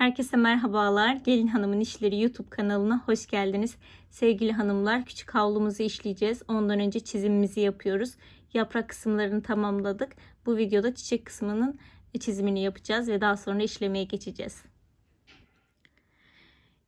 Herkese merhabalar. Gelin Hanım'ın İşleri YouTube kanalına hoş geldiniz. Sevgili hanımlar, küçük havlumuzu işleyeceğiz. Ondan önce çizimimizi yapıyoruz. Yaprak kısımlarını tamamladık. Bu videoda çiçek kısmının çizimini yapacağız ve daha sonra işlemeye geçeceğiz.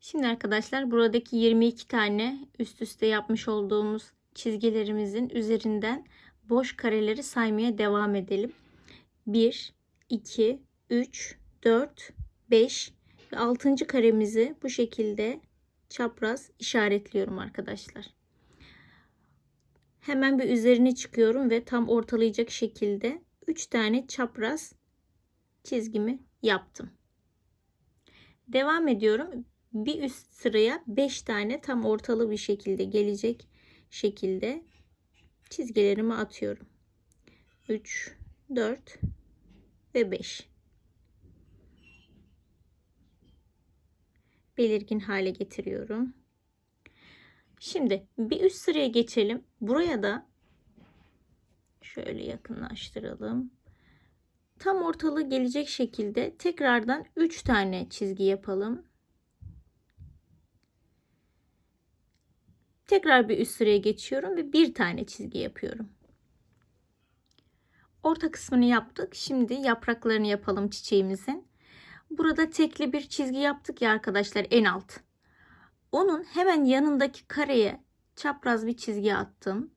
Şimdi arkadaşlar buradaki 22 tane üst üste yapmış olduğumuz çizgilerimizin üzerinden boş kareleri saymaya devam edelim. 1, 2, 3, 4, 5 ve 6. karemizi bu şekilde çapraz işaretliyorum arkadaşlar. Hemen bir üzerine çıkıyorum ve tam ortalayacak şekilde 3 tane çapraz çizgimi yaptım. Devam ediyorum. Bir üst sıraya 5 tane tam ortalı bir şekilde gelecek şekilde çizgilerimi atıyorum. 3 4 ve 5. belirgin hale getiriyorum. Şimdi bir üst sıraya geçelim. Buraya da şöyle yakınlaştıralım. Tam ortalığı gelecek şekilde tekrardan 3 tane çizgi yapalım. Tekrar bir üst sıraya geçiyorum ve bir tane çizgi yapıyorum. Orta kısmını yaptık. Şimdi yapraklarını yapalım çiçeğimizin. Burada tekli bir çizgi yaptık ya arkadaşlar en alt. Onun hemen yanındaki kareye çapraz bir çizgi attım.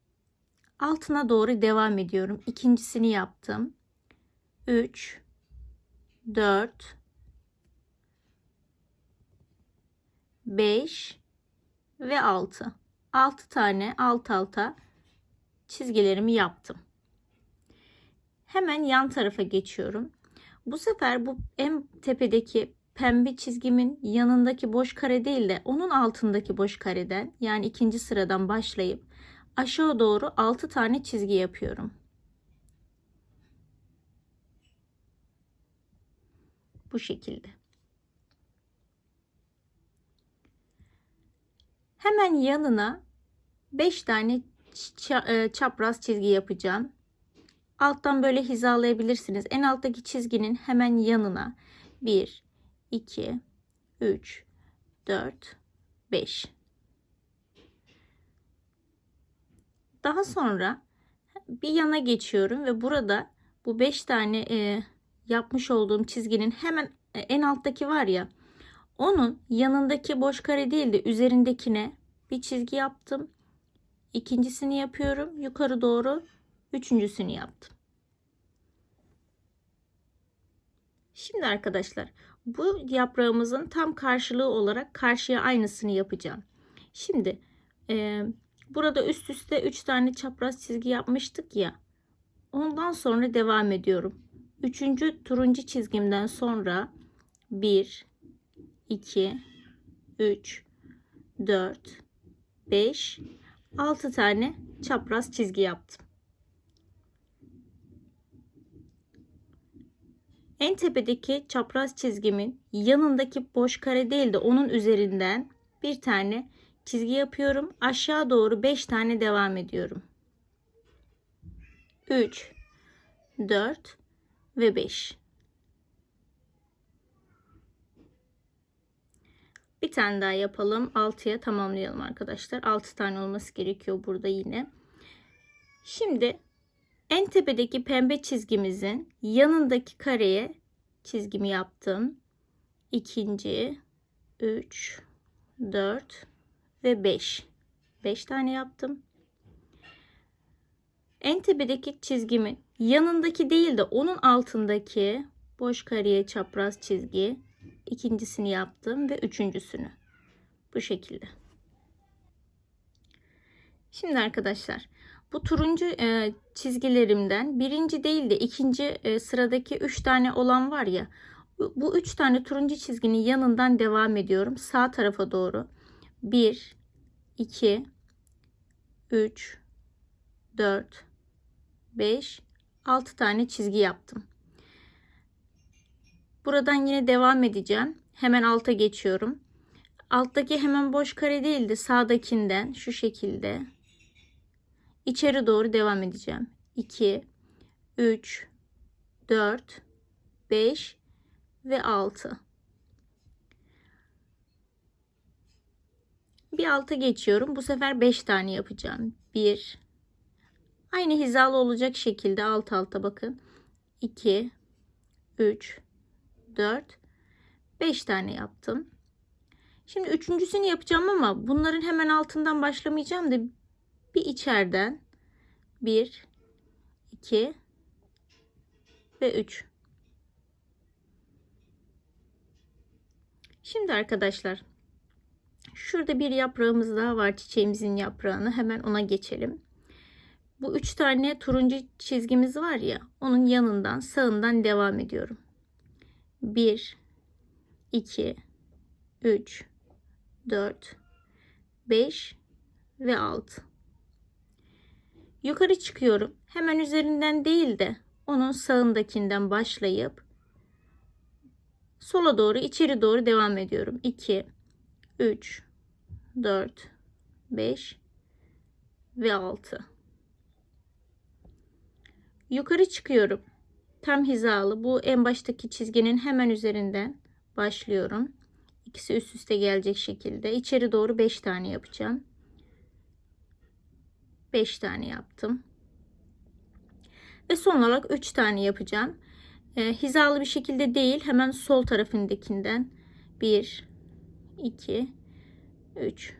Altına doğru devam ediyorum. İkincisini yaptım. 3 4 5 ve 6. 6 tane alt alta çizgilerimi yaptım. Hemen yan tarafa geçiyorum. Bu sefer bu en tepedeki pembe çizgimin yanındaki boş kare değil de onun altındaki boş kareden yani ikinci sıradan başlayıp aşağı doğru 6 tane çizgi yapıyorum. Bu şekilde. Hemen yanına 5 tane çapraz çizgi yapacağım. Alttan böyle hizalayabilirsiniz. En alttaki çizginin hemen yanına 1, 2, 3, 4, 5. Daha sonra bir yana geçiyorum ve burada bu 5 tane e, yapmış olduğum çizginin hemen e, en alttaki var ya onun yanındaki boş kare değil de üzerindekine bir çizgi yaptım. İkincisini yapıyorum. Yukarı doğru üçüncüsünü yaptım. Şimdi arkadaşlar bu yaprağımızın tam karşılığı olarak karşıya aynısını yapacağım. Şimdi e, burada üst üste 3 tane çapraz çizgi yapmıştık ya. Ondan sonra devam ediyorum. Üçüncü turuncu çizgimden sonra 1, 2, 3, 4, 5, 6 tane çapraz çizgi yaptım. En tepedeki çapraz çizgimin yanındaki boş kare değil de onun üzerinden bir tane çizgi yapıyorum. Aşağı doğru 5 tane devam ediyorum. 3 4 ve 5. Bir tane daha yapalım. 6'ya tamamlayalım arkadaşlar. 6 tane olması gerekiyor burada yine. Şimdi en tepedeki pembe çizgimizin yanındaki kareye çizgimi yaptım. İkinci, 3, 4 ve 5. 5 tane yaptım. En tepedeki çizgimi yanındaki değil de onun altındaki boş kareye çapraz çizgi ikincisini yaptım ve üçüncüsünü bu şekilde. Şimdi arkadaşlar bu turuncu e, çizgilerimden birinci değil de ikinci e, sıradaki üç tane olan var ya bu üç tane turuncu çizginin yanından devam ediyorum. Sağ tarafa doğru. 1 2 3 4 5 6 tane çizgi yaptım. Buradan yine devam edeceğim. Hemen alta geçiyorum. Alttaki hemen boş kare değildi sağdakinden şu şekilde İçeri doğru devam edeceğim. 2, 3, 4, 5 ve 6. Bir alta geçiyorum. Bu sefer 5 tane yapacağım. 1. Aynı hizalı olacak şekilde alt alta bakın. 2, 3, 4, 5 tane yaptım. Şimdi üçüncüsünü yapacağım ama bunların hemen altından başlamayacağım da bir içeriden 1 2 ve 3 Şimdi arkadaşlar şurada bir yaprağımız daha var çiçeğimizin yaprağını hemen ona geçelim. Bu üç tane turuncu çizgimiz var ya onun yanından sağından devam ediyorum. 1 2 3 4 5 ve 6 yukarı çıkıyorum. Hemen üzerinden değil de onun sağındakinden başlayıp sola doğru içeri doğru devam ediyorum. 2 3 4 5 ve 6 yukarı çıkıyorum. Tam hizalı. Bu en baştaki çizginin hemen üzerinden başlıyorum. İkisi üst üste gelecek şekilde. İçeri doğru 5 tane yapacağım 5 tane yaptım. Ve son olarak 3 tane yapacağım. E, hizalı bir şekilde değil hemen sol tarafındakinden. 1 2 3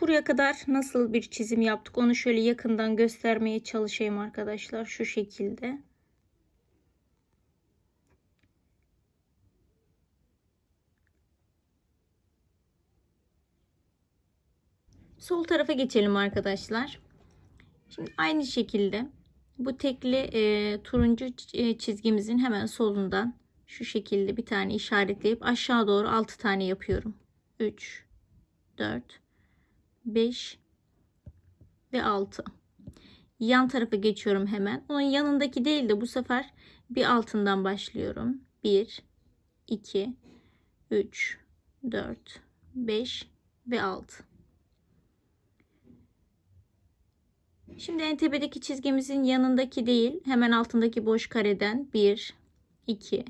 Buraya kadar nasıl bir çizim yaptık onu şöyle yakından göstermeye çalışayım arkadaşlar şu şekilde. Sol tarafa geçelim arkadaşlar. Şimdi aynı şekilde bu tekli e, turuncu e, çizgimizin hemen solundan şu şekilde bir tane işaretleyip aşağı doğru 6 tane yapıyorum. 3 4 5 ve 6. Yan tarafa geçiyorum hemen. Onun yanındaki değil de bu sefer bir altından başlıyorum. 1 2 3 4 5 ve 6. Şimdi en tepedeki çizgimizin yanındaki değil, hemen altındaki boş kareden 1 2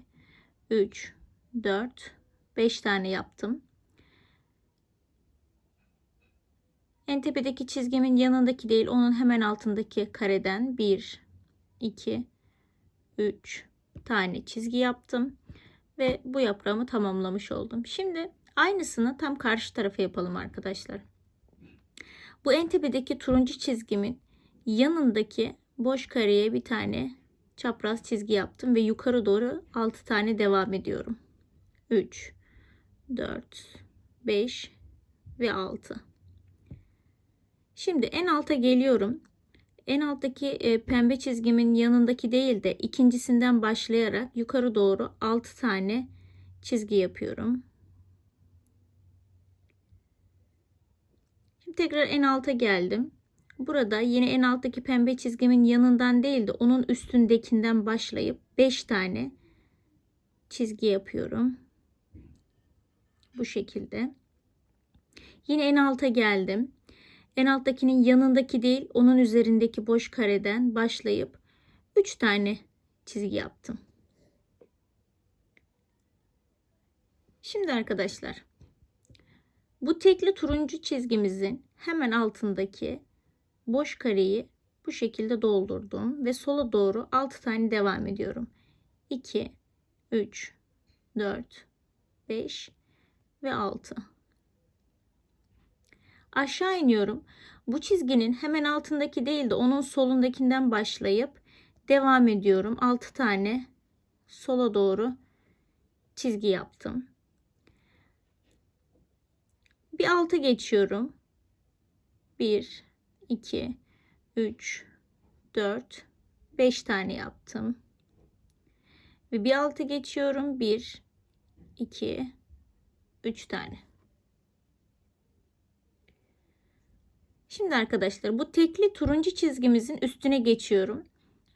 3 4 5 tane yaptım. En tepedeki çizgimin yanındaki değil onun hemen altındaki kareden 1 2 3 tane çizgi yaptım ve bu yaprağımı tamamlamış oldum. Şimdi aynısını tam karşı tarafa yapalım arkadaşlar. Bu en tepedeki turuncu çizgimin yanındaki boş kareye bir tane çapraz çizgi yaptım ve yukarı doğru 6 tane devam ediyorum. 3 4 5 ve 6 Şimdi en alta geliyorum. En alttaki e, pembe çizgimin yanındaki değil de ikincisinden başlayarak yukarı doğru 6 tane çizgi yapıyorum. Şimdi tekrar en alta geldim. Burada yine en alttaki pembe çizgimin yanından değil de onun üstündekinden başlayıp 5 tane çizgi yapıyorum. Bu şekilde. Yine en alta geldim. En alttakinin yanındaki değil onun üzerindeki boş kareden başlayıp 3 tane çizgi yaptım. Şimdi arkadaşlar bu tekli turuncu çizgimizin hemen altındaki boş kareyi bu şekilde doldurdum ve sola doğru 6 tane devam ediyorum. 2 3 4 5 ve 6 aşağı iniyorum. Bu çizginin hemen altındaki değil de onun solundakinden başlayıp devam ediyorum. 6 tane sola doğru çizgi yaptım. Bir alta geçiyorum. 1 2 3 4 5 tane yaptım. Ve bir alta geçiyorum. 1 2 3 tane. Şimdi arkadaşlar bu tekli turuncu çizgimizin üstüne geçiyorum.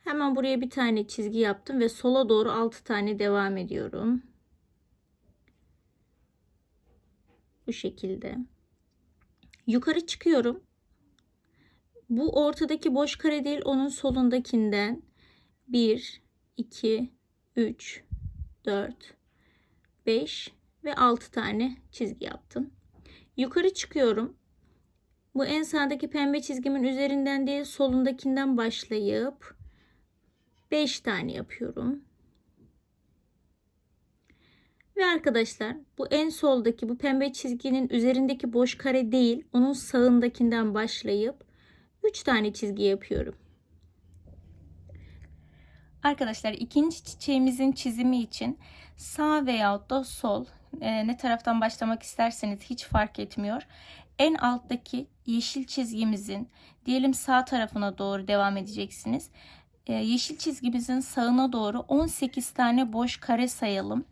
Hemen buraya bir tane çizgi yaptım ve sola doğru 6 tane devam ediyorum. Bu şekilde. Yukarı çıkıyorum. Bu ortadaki boş kare değil onun solundakinden 1 2 3 4 5 ve 6 tane çizgi yaptım. Yukarı çıkıyorum. Bu en sağdaki pembe çizgimin üzerinden değil solundakinden başlayıp 5 tane yapıyorum. Ve arkadaşlar bu en soldaki bu pembe çizginin üzerindeki boş kare değil onun sağındakinden başlayıp 3 tane çizgi yapıyorum. Arkadaşlar ikinci çiçeğimizin çizimi için sağ veyahut da sol e, ne taraftan başlamak isterseniz hiç fark etmiyor. En alttaki yeşil çizgimizin diyelim sağ tarafına doğru devam edeceksiniz. E, yeşil çizgimizin sağına doğru 18 tane boş kare sayalım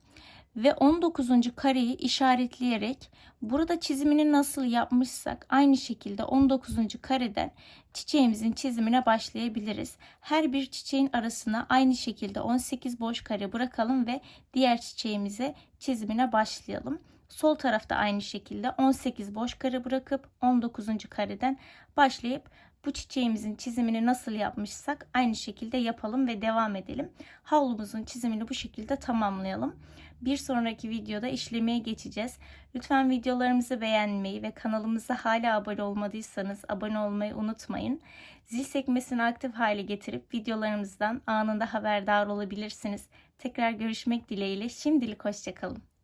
ve 19. kareyi işaretleyerek burada çizimini nasıl yapmışsak aynı şekilde 19. kareden çiçeğimizin çizimine başlayabiliriz. Her bir çiçeğin arasına aynı şekilde 18 boş kare bırakalım ve diğer çiçeğimize çizimine başlayalım. Sol tarafta aynı şekilde 18 boş kare bırakıp 19. kareden başlayıp bu çiçeğimizin çizimini nasıl yapmışsak aynı şekilde yapalım ve devam edelim. Havlumuzun çizimini bu şekilde tamamlayalım. Bir sonraki videoda işlemeye geçeceğiz. Lütfen videolarımızı beğenmeyi ve kanalımıza hala abone olmadıysanız abone olmayı unutmayın. Zil sekmesini aktif hale getirip videolarımızdan anında haberdar olabilirsiniz. Tekrar görüşmek dileğiyle. Şimdilik hoşçakalın.